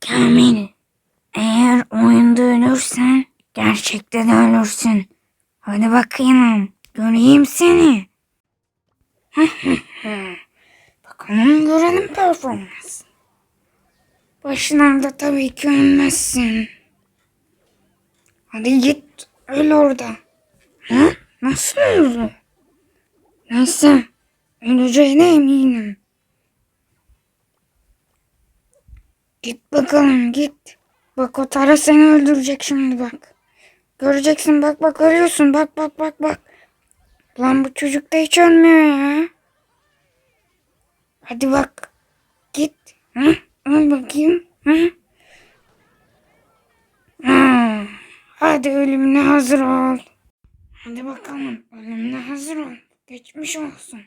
Kamil, eğer oyunda ölürsen gerçekten ölürsün. Hadi bakayım, göreyim seni. Bakalım görelim performans. Başlarda tabii ki ölmezsin. Hadi git, öl orada. Ha? Nasıl öldü? Neyse, öleceğine eminim. Git bakalım git. Bak o Tara seni öldürecek şimdi bak. Göreceksin bak bak ölüyorsun bak bak bak bak. Lan bu çocuk da hiç ölmüyor ya. Hadi bak. Git. Hı? Öl bakayım. Hı? Ha. Hadi ölümüne hazır ol. Hadi bakalım ölümüne hazır ol. Geçmiş olsun.